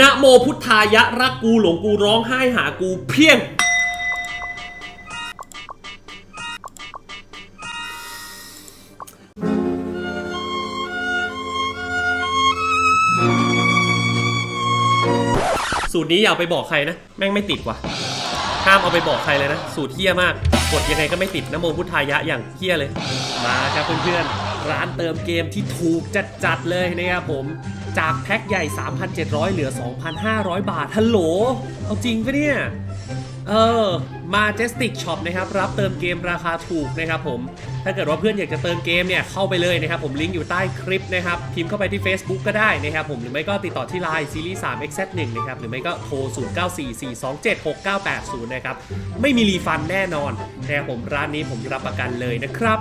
นะโมพุทธายะรักกูหลงกูร้องไห้หากูเพียง สูตรนี้อย่าไปบอกใครนะ แม่งไม่ติดว่ะห้ามเอาไปบอกใครเลยนะ สูตรเฮี้ยมาก กดยังไงก็ไม่ติดนะโมพุทธายะอย่างเฮี้ยเลย มาครับเพื่อนๆ ร้านเติมเกมที่ถูกจัดๆเลยนะครับผม จากแพ็คใหญ่ 3,700 เหลือ 2,500 บาท ฮัลโหล เอาจริงปะเนี่ย เออ Majestic Shop นะครับ รับเติมเกมราคาถูกนะครับผม ถ้าเกิดว่าเพื่อนอยากจะเติมเกมเนี่ย เข้าไปเลยนะครับผม ลิงก์อยู่ใต้คลิปนะครับ พิมพ์เข้าไปที่ Facebook ก็ได้นะครับผม หรือไม่ก็ติดต่อที่ Line ซีรีส์3 x 1นะครับ หรือไม่ก็โทร 0944276980 นะครับ ไม่มีรีฟันแน่นอนนะครับผม ร้านนี้ผมรับประกันเลยนะครับ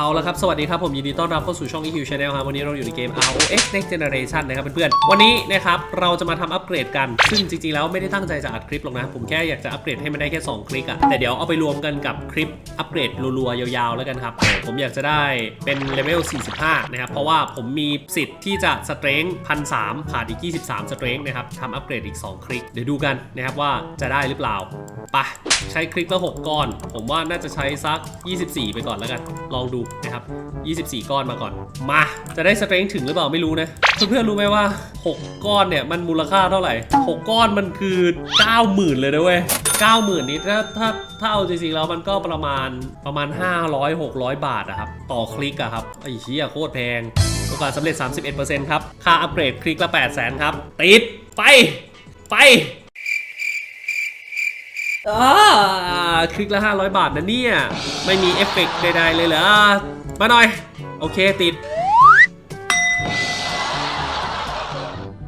เอาละครับ สวัสดีครับ ผมยินดีต้อนรับเข้าสู่ช่อง EQ Channel ครับ วันนี้เราอยู่ในเกม ROX Next Generation นะครับเพื่อนๆ วันนี้นะครับ เราจะมาทำอัปเกรดกัน ซึ่งจริงๆ แล้วไม่ได้ตั้งใจจะอัดคลิปหรอกนะ ผมแค่อยากจะอัปเกรดให้มันได้แค่ 2 คลิกอะแต่เดี๋ยวเอาไปรวมกันกับคลิปอัปเกรดรัวๆ ยาวๆ แล้วกันครับ ผมอยากจะได้เป็นเลเวล 45 นะครับ เพราะว่าผมมีสิทธิ์ที่จะสเตร n งพันสามขาดอีก 23 สเตร n งนะครับทำอัปเกรดอีก 2 คลิก เดี๋ยวดูกันนะครับว่าจะได้หรือเปล่าไปใช้คลิกละ6ก้อน ผมว่าน่าจะใช้สัก 24 ไปก่อนแล้วกัน ลองดูนะครับ 24 ก้อนมาก่อน มา จะได้สเตร n งถึงหรือเปล่าไม่รู้นะ เพื่อนๆรู้ไหมว่า 6 ก้อนเนี่ยมันมูลค่าเท่าไหร่ 6 ก้อนมันคือ 90,000 เลยนะเว้ย90,000นี้ถ้าถ้าถ้าเอาจริงๆแล้วมันก็ประมาณประมาณ 500 600 บาทอะครับต่อคลิกอะครับไอ้เหี้ยโคตรแพงโอกาสสำเร็จ 31%ครับ ค่าอัปเกรดคลิกละ 800,000 ครับ ติด ไป ไป อ่าคลิกละ500 บาทนะเนี่ย ไม่มีเอฟเฟกต์ใดๆเลยเหรอ มาหน่อย โอเคติด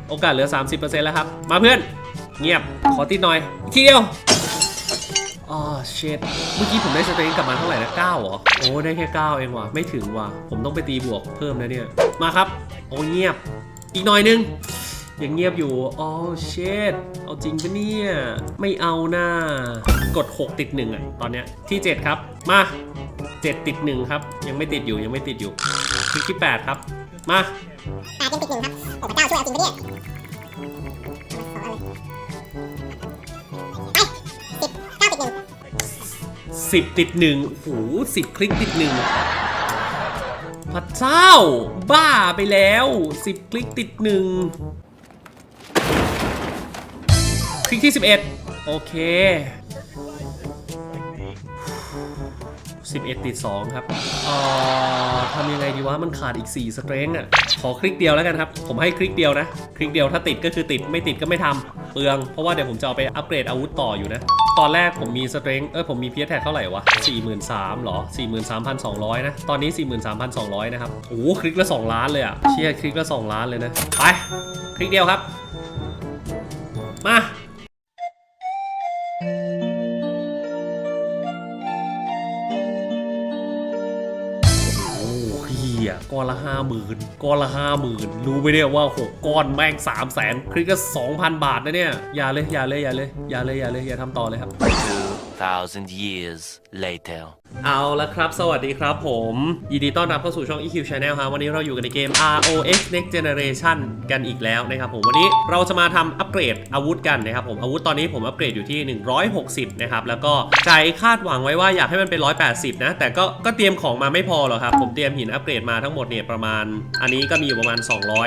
โอกาสเหลือ 30%แล้วครับ มาเพื่อน เงียบ ขอติดหน่อย อีกทีเดียวอ๋อเชดเมื่อกี้ผมได้สเตนกลับมาเท่าไหร่นะ9เหรอ โอ้ ได้แค่ 9 เองว่ะ ไม่ถึงว่ะ ผมต้องไปตีบวกเพิ่มนะเนี่ย มาครับ โอ้เงียบ อีกหน่อยนึง ยังเงียบอยู่อ๋อเชดเอาจริงปะเนี่ย ไม่เอาหน้ากด 6 ติด1อะตอนเนี้ยที่ 7 ครับ มา 7 ติด1ครับ ยังไม่ติดอยู่ยังไม่ติดอยู่คลิกที่ 8 ครับ มาแปดยังติดหนึ่งครับโอ้พระเจ้าช่วยเอาจริงปะเนี่ยสิบติดหนึ่ง10ติด1โอ้โห10คลิกติด1พระเจ้า บ้าไปแล้ว10คลิกติด1คลิ ที่ 11 โอเค 11 ติด 2 ครับอ่อทำยังไงดีวะมันขาดอีก 4 สเตรนอะ ขอคลิกเดียวแล้วกันครับ ผมให้คลิกเดียวนะ คลิกเดียวถ้าติดก็คือติดไม่ติดก็ไม่ทำเปลือง เพราะว่าเดี๋ยวผมจะเอาไปอัปเกรดอาวุธต่ออยู่นะ ตอนแรกผมมีสเตรนเออผมมีเพียแท็กเท่าไหร่วะ 43,000หรอ 43,200 นะ ตอนนี้ 43,200 นะครับ โอ้โหคลิกละ 2 ล้านเลยอะ เชียคลิกละ 2 ล้านเลยนะ ไป คลิกเดียวครับ มา ยก้อนละห้าหมื่นก้อนละห้าหมื่นรู้ไหมเนี่ยว่าหกก้อนแม่งสามแสนคลิกก็สองพันบาทนะเนี่ย อย่าเลยอย่าเลยอย่าเลยอย่าเลยอย่าเลยอย่าทำต่อเลยครับ thousand years later. เอาละครับ สวัสดีครับผม ยินดีต้อนรับเข้าสู่ช่อง EQ Channel ครับวันนี้เราอยู่กันในเกม ROX Next Generation กันอีกแล้วนะครับผมวันนี้เราจะมาทำอัปเกรดอาวุธกันนะครับผมอาวุธตอนนี้ผมอัปเกรดอยู่ที่ 160 นะครับ แล้วก็ใจคาดหวังไว้ว่าอยากให้มันเป็น 180 นะ แต่ก็ก็เตรียมของมาไม่พอหรอกครับ ผมเตรียมหินอัปเกรดมาทั้งหมดเนี่ยประมาณ อันนี้ก็มีอยู่ประมาณ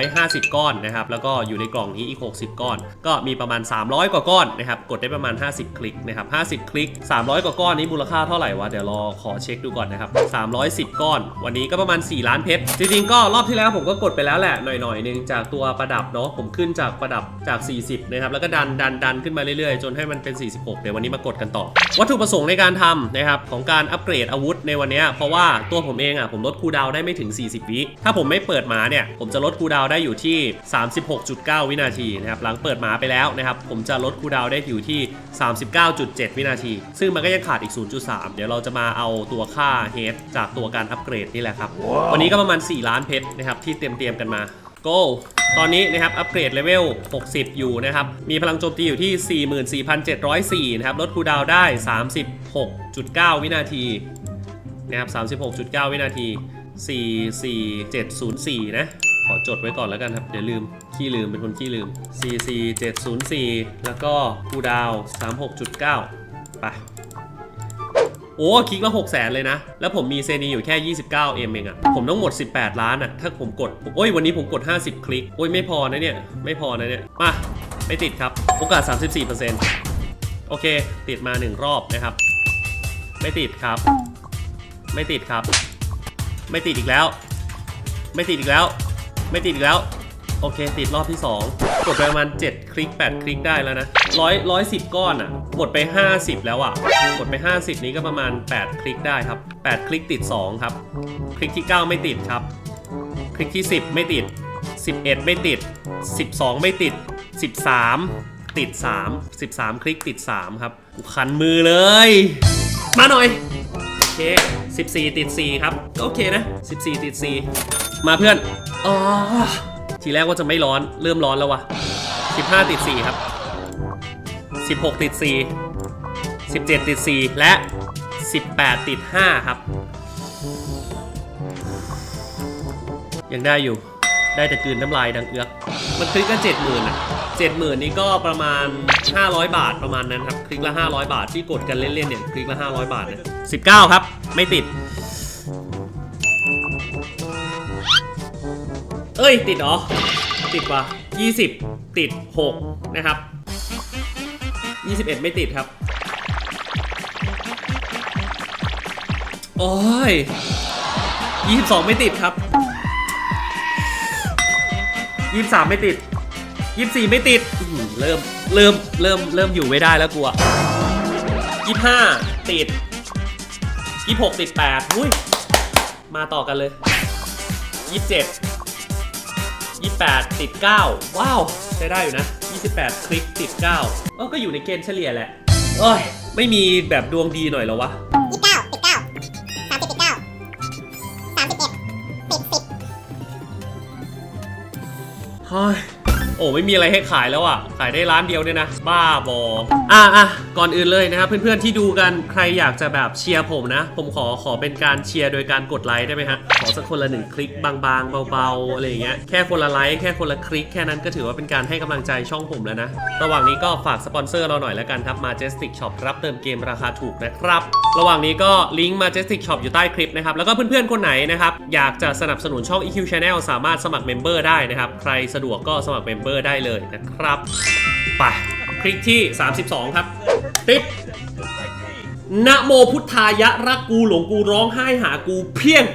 250 ก้อนนะครับแล้วก็อยู่ในกล่องนี้อีก 60 ก้อน ก็มีประมาณ 300 กว่าก้อนนะครับกดได้ประมาณ 50 คลิกนะครับ50 คลิก 300 กว่าก้อนนี้มูลค่าเท่าไหร่วะเดี๋ยวรอขอเช็คดูก่อนนะครับ 310 ก้อน วันนี้ก็ประมาณ 4 ล้านเพชร จริงๆ ก็รอบที่แล้วผมก็กดไปแล้วแหละหน่อยๆหนึงจากตัวประดับเนาะ ผมขึ้นจากประดับจาก 40 นะครับ แล้วก็ดันดันดันขึ้นมาเรื่อยๆ จนให้มันเป็น 46 เดี๋ยววันนี้มากดกันต่อ วัตถุประสงค์ในการทำนะครับของการอัปเกรดอาวุธในวันนี้ เพราะว่าตัวผมเองอะผมลดคูดาวได้ไม่ถึง 40 วิ ถ้าผมไม่เปิดหมาเนี่ย ผมจะลดคูดาวได้อยู่ที่ 36.9 วินาทีนะครับ หลังเปิดหมาไปแล้วนะครับ ผมจะลดคูดาวได้อยู่ที่ 39.7 วินาที ซึ่งมันก็ยังขาดอีก 0.3 เดี๋ยวเราจะมาเอาตัวค่าเฮดจากตัวการอัปเกรดนี่แหละครับวันนี้ก็ประมาณ 4 ล้านเพชรนะครับที่เตรียมเตรียมๆกันมา go ตอนนี้นะครับอัปเกรดเลเวล 60 อยู่นะครับ มีพลังโจมตีอยู่ที่ 44,704 นะครับ ลดคูลดาวน์ได้ 36.9 วินาทีนะครับ 36.9 วินาที 44704 นะ ขอจดไว้ก่อนแล้วกันครับ เดี๋ยวลืม ขี้ลืม เป็นคนขี้ลืม 44704 แล้วก็คูดาว 36.9 ไป โอ้คลิกละ6แสนเลยนะ แล้วผมมีเซนีอยู่แค่ 29 เอ็มเองอะผมต้องหมด 18 ล้านอะถ้าผมกด โอ้ยวันนี้ผมกด 50 คลิก โอ้ยไม่พอนะเนี่ย ไม่พอนะเนี่ย มา ไม่ติดครับ โอกาส 34%โอเค ติดมา 1 รอบนะครับ ไม่ติดครับ ไม่ติดครับ ไม่ติดอีกแล้ว ไม่ติดอีกแล้ว ไม่ติดอีกแล้ว โอเค ติดรอบที่ 2 กดไปประมาณ 7 คลิก 8 คลิกได้แล้วนะร้อยร้อยสิบก้อนอะหมดไป 50 แล้วอะ กดไป 50 นี้ก็ประมาณ 8 คลิกได้ครับ 8 คลิกติด 2 ครับ คลิกที่ 9 ไม่ติดครับ คลิกที่ 10 ไม่ติด 11 ไม่ติด 12 ไม่ติด 13 ติด 3 13 คลิกติด 3 ครับกูคันมือเลย มาหน่อยโอเค 14 ติด 4 ครับก็โอเคนะ 14 ติด 4 มาเพื่อนอ๋อ ทีแรกว่าจะไม่ร้อนเริ่มร้อนแล้ววะ15 ติด 4 ครับ 16 ติด 4 17 ติด 4 และ 18 ติด 5 ครับ ยังได้อยู่ได้แต่กืนน้ำลายดังเอือก มันคลิกก็เจ็ดหมื่นอะเจ็ดหมื่นนี่ก็ประมาณ 500 บาทประมาณนั้นครับ คลิกละ 500 บาทที่กดกันเล่นๆเนี่ยคลิกละ 500 บาทนะ19 ครับ ไม่ติด อ้ย ติดเหรอ ติดว่ะ20 ติด 6 นะครับ 21 ไม่ติดครับ โอ้ย 22 ไม่ติดครับยี่สามไม่ติดยี่สี่ไม่ติดเริ่ม เริ่ม เริ่ม เริ่มอยู่ไม่ได้แล้วกูอะยี่ห้าติดยี่หกติดแปดอุ้ย มาต่อกันเลยยี่ เจ็ดยี่แปดติดเก้าว้าว ใช้ได้อยู่นะยี่สิบแปดคลิกติดเก้าเออก็อยู่ในเกณฑ์เฉลี่ยแหละเอ้ย ไม่มีแบบดวงดีหน่อยเหรอวะยี่สิบเก้าติดเก้าสามสิบติดเก้าสามสิบเอ็ดติดสิบเฮ้ยโอ้ไม่มีอะไรให้ขายแล้วอะ ขายได้ร้านเดียวเนี่ยนะ บ้าบอ อะอะก่อนอื่นเลยนะครับ เพื่อนๆที่ดูกันใครอยากจะแบบเชียร์ผมนะ ผมขอขอเป็นการเชียร์โดยการกดไลค์ได้ไหมฮะ ขอสักคนละหนึ่งคลิกบางๆเบาๆอะไรอย่างเงี้ย แค่คนละไลค์แค่คนละคลิกแค่นั้นก็ถือว่าเป็นการให้กำลังใจช่องผมแล้วนะ ระหว่างนี้ก็ฝากสปอนเซอร์เราหน่อยแล้วกันครับ Majestic Shop รับเติมเกมราคาถูกนะครับ ระหว่างนี้ก็ลิงก์ Majestic Shop อยู่ใต้คลิปนะครับ แล้วก็เพื่อนๆคนไหนนะครับอยากจะสนับสนุนช่อง EQ Channel สามารถสมัครเมมเบอร์ได้นะครับ ใครสะดวกก็สมัครเมมเบอร์ได้เลยนะครับ ไปคลิกที่ 32 ครับ ติ๊ดนะโมพุทธายะรักกูหลงกูร้องไห้หากูเพียง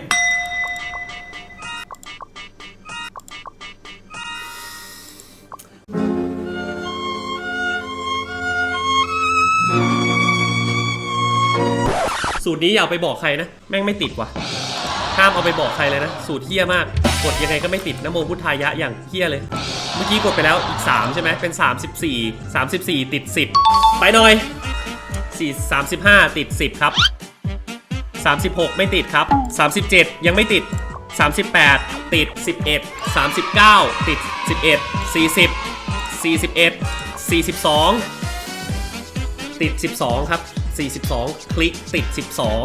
สูตรนี้อย่าเอาไปบอกใครนะ แม่งไม่ติดว่ะห้ามเอาไปบอกใครเลยนะ สูตรเฮี้ยมาก กดยังไงก็ไม่ติดนะโมพุทธายะอย่างเฮี้ยเลย เมื่อกี้กดไปแล้วอีก 3 ใช่ไหมเป็น 34 34 ติด 10 ไปหน่อย 4 35 ติด 10 ครับ 36 ไม่ติดครับ 37 ยังไม่ติด 38 ติด 11 39 ติด 11 40 41 42 ติด 12 ครับ 42 คลิกติด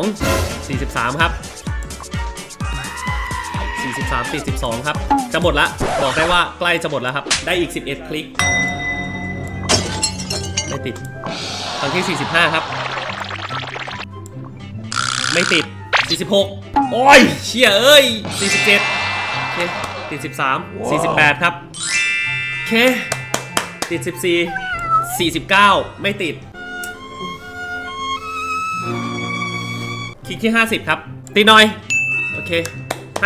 12 43 ครับ 43ติด12ครับ จะหมดละบอกได้ว่าใกล้จะหมดแล้วครับ ได้อีก 11 คลิก ไม่ติดครั้งที่ 45 ครับ ไม่ติด 46 โอ้ยเชี่ยเอ้ย 47 โอเค ติด 13 48 ครับ โอเค ติด 14 49 ไม่ติด คลิกที่ 50 ครับติดหน่อย โอเค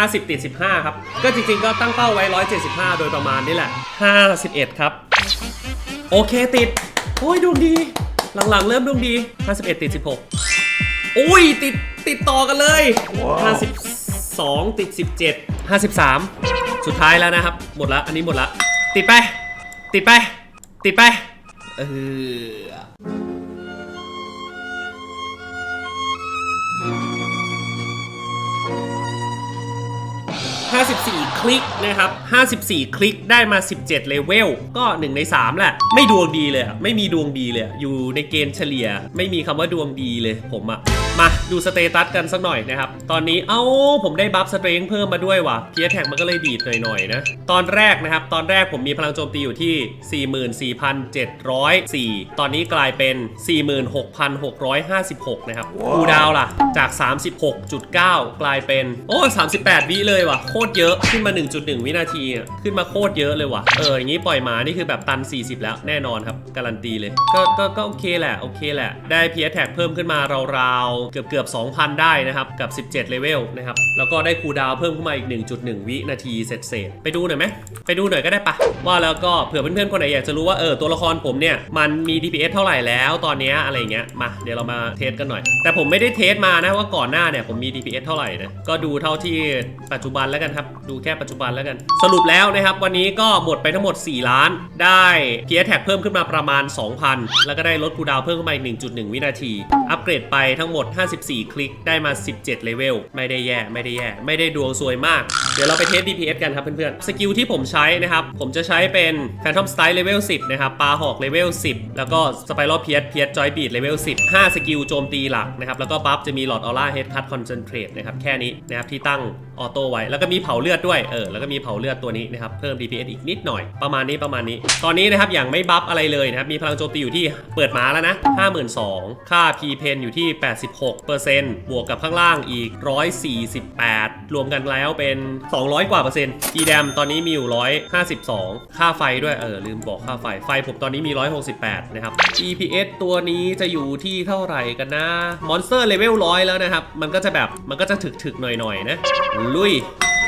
50 ติด 15 ครับ ก็จริงๆ ก็ตั้งเป้าไว้ 175 โดยประมาณนี่แหละ 51 ครับ โอเคติด โอ้ยดวงดี หลังๆ เริ่มดวงดี 51 ติด 16 อุ้ยติดติดต่อกันเลย 52 ติด 17 53 สุดท้ายแล้วนะครับ หมดละ อันนี้หมดละ ติดไป ติดไป ติดไป เออ 54 คลิกนะครับ 54 คลิกได้มา 17 เลเวล ก็ 1 ใน 3 แหละ ไม่ดวงดีเลยอะไม่มีดวงดีเลยอะอยู่ในเกณฑ์เฉลี่ย ไม่มีคำว่าดวงดีเลยผมอะมาดูสเตตัสกันสักหน่อยนะครับ ตอนนี้เอ้าผมได้บัฟสเตรงเพิ่มมาด้วยว่ะเพียแท็กมันก็เลยดีดหน่อยๆนะ ตอนแรกนะครับ ตอนแรกผมมีพลังโจมตีอยู่ที่ 44,704 ตอนนี้กลายเป็น 46,656 นะครับคูลดาวน์ล่ะ จาก 36.9 กลายเป็น โอ้ 38 วิเลยว่ะ โคตรเยอะขึ้นมา 1.1 วินาทีอะขึ้นมาโคตรเยอะเลยว่ะเอออย่างนี้ปล่อยหมานี่คือแบบตัน 40 แล้วแน่นอนครับ การันตีเลยก็ก็ก็โอเคแหละโอเคแหละ ได้เพียแท็กเพิ่มขึ้นมาราวๆ เกือบเกือบ2,000 ได้นะครับกับ 17เลเวลนะครับแล้วก็ได้คูดาวเพิ่มขึ้นมาอีก 1.1 วินาทีเสร็จเสร็จๆไปดูหน่อยไหมไปดูหน่อยก็ได้ปะว่าแล้วก็เผื่อเพื่อนๆคนไหนอยากจะรู้ว่าเออตัวละครผมเนี่ยมันมี DPS เท่าไหร่แล้วตอนนี้อะไรเงี้ยมาเดี๋ยวเรามาเทสกันหน่อย แต่ผมไม่ได้เทสมานะว่าก่อนหน้าเนี่ยผมมี DPS เท่าไหร่นะก็ดูเท่าที่ปัจจุบันแล้วกันครับดูแค่ปัจจุบันแล้วกัน สรุปแล้วนะครับวันนี้ก็หมดไปทั้งหมด 4 ล้านได้เพียแท็กเพิ่มขึ้นมาประมาณ 2,000 แล้วก็ได้ลดคูดาวเพิ่มขึ้นมาอีก1.1 วินาที อัปเกรดไปทั้งหมด 54 คลิกได้มา 17 เลเวล ไม่ได้แย่ ไม่ได้แย่ ไม่ได้ดวงซวยมาก เดี๋ยวเราไปเทส DPS กันครับเพื่อนๆ สกิลที่ผมใช้นะครับ ผมจะใช้เป็น Phantom Style Level 10 นะครับ ปลาหอก Level 10 แล้วก็ Spiral Pierce Pierce Joy Beat Level 10 5 สกิลโจมตีหลักนะครับ แล้วก็บัฟจะมี Lord Aura Head Cut Concentrate นะครับ แค่นี้นะครับที่ตั้ง ออโต้ไว้ แล้วก็มีเผาเลือดด้วย เออ แล้วก็มีเผาเลือดตัวนี้นะครับ เพิ่ม DPS อีกนิดหน่อย ประมาณนี้ประมาณนี้ ตอนนี้นะครับ อย่างไม่บัฟอะไรเลยนะครับ มีพลังโจมตีอยู่ที่เปิดหมาแล้วนะ 52,000 ค่า P Pen อยู่ที่ 86%บวกกับข้างล่างอีก 148 รวมกันแล้วเป็น 200 กว่าเปอร์เซ็นต์ G Dam ตอนนี้มีอยู่ 152 ค่าไฟด้วย เออ ลืมบอกค่าไฟ ไฟผมตอนนี้มี 168 นะครับ EPS ตัวนี้จะอยู่ที่เท่าไหร่กันนะ มอนสเตอร์เลเวล100 แล้วนะครับ มันก็จะแบบ มันก็จะถึกๆหน่อยๆนะลุย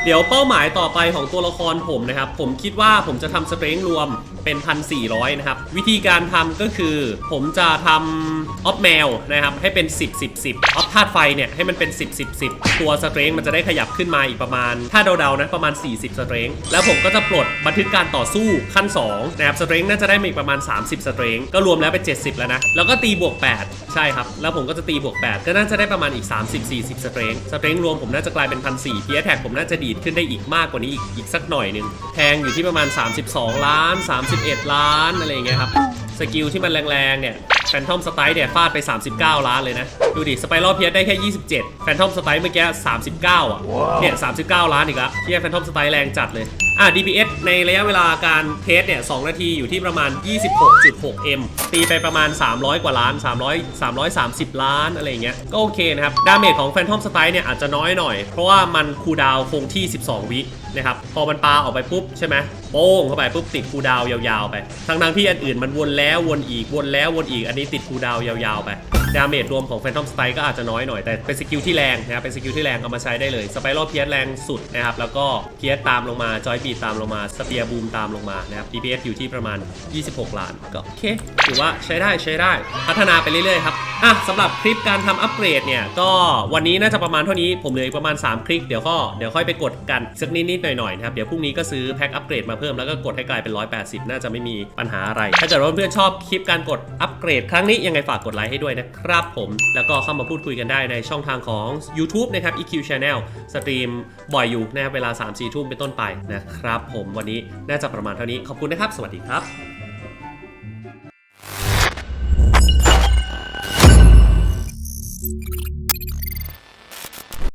เดี๋ยวเป้าหมายต่อไปของตัวละครผมนะครับ ผมคิดว่าผมจะทำสเตรน g ์รวม เป็น 1,400 นะครับ วิธีการทำก็คือ ผมจะทำออฟแมวนะครับ ให้เป็น 10 10 10ออฟธาตุไฟเนี่ยให้มันเป็น 10 10 10 ตัวสเตรน g ์มันจะได้ขยับขึ้นมาอีกประมาณ ถ้าเดาๆนะประมาณ 40 สเตรน g ์แล้วผมก็จะปลดบันทึกการต่อสู้ขั้น2นะครับสเตรน g ์น่าจะได้มาอีกประมาณ 30 สเตรน g ์ก็รวมแล้วเป็น 70 แล้วนะ แล้วก็ตีบวก 8 ใช่ครับ แล้วผมก็จะตีบวก 8 ก็น่าจะได้ประมาณอีก 30 40 สเตรน g ์สเตรน g ์รวมผมน่าจะกลายเป็น1,400พียแท็กผมน่าจะดีดขึ้นได้อีกมากกว่านี้อีกอีกสักหน่อยนึงแทงอยู่ที่ประมาณ 32 ล้าน31 ล้านอะไรอย่างเงี้ยครับ สกิลที่มันแรงๆเนี่ยแฟนทอมสไตล์เนี่ยฟาดไป 39 ล้านเลยนะ ดูดิ สไปรอลเพียได้แค่ 27 แฟนทอมสไตล์เมื่อกี้ 39 อะ เนี่ย 39 ล้านอีกละเที่แฟนทอมสไตล์แรงจัดเลย อะ DPS ในระยะเวลาการเทสเนี่ย2นาทีอยู่ที่ประมาณ 26.6 M ตีไปประมาณ 300 กว่าล้าน 300 330 ล้านอะไรเงี้ย ก็โอเคนะครับ ดาเมจของแฟนทอมสไตล์เนี่ยอาจจะน้อยหน่อย เพราะว่ามันคูดาวคงที่ 12 วินะครับ พอมันปาออกไปปุ๊บใช่ไหมโป้งเข้าไปปุ๊บติดคูดาวยาวๆไป ทั้งๆที่อันอื่นมันวนแล้ววนอีกวนแล้ววนอีก อันนี้ติดคูดาวยาวๆไป ดาเมจรวมของ Phantom Strike ก็อาจจะน้อยหน่อยแต่เป็นสกิลที่แรงนะครับเป็นสกิลที่แรงเอามาใช้ได้เลยสไปรัลเพียสแรงสุดนะครับแล้วก็เพียสตามลงมาจอยบีตามลงมาสเปียบูมตามลงมานะครับ DPS อยู่ที่ประมาณ 26 ล้านก็โอเคถือว่าใช้ได้ใช้ได้ พัฒนาไปเรื่อยๆครับอะสำหรับคลิปการทำอัปเกรดเนี่ยก็วันนี้น่าจะประมาณเท่านี้ผมเหลืออีกประมาณ 3 คลิกเดี๋ยวก็เดี๋ยวค่อยไปกดกันสักนิดๆหน่อยๆนะครับเดี๋ยวพรุ่งนี้ก็ซื้อแพ็คอัปเกรดมาเพิ่มแล้วก็กดให้กลายเป็น 180 น่าจะไม่มีปัญหาอะไร ถ้าเกิดว่าเพื่อนชอบคลิปการกดอัปเกรดครั้งนี้ยังไงฝากกดไลค์ให้ด้วยนะครับผม แล้วก็เข้ามาพูดคุยกันได้ในช่องทางของ YouTube นะครับ EQ Channel สตรีมบ่อยอยู่นะครับเวลา 3-4 ทุ่มเป็นต้นไปนะครับผมวันนี้น่าจะประมาณเท่านี้ขอบคุณนะครับ สวัสดีครับ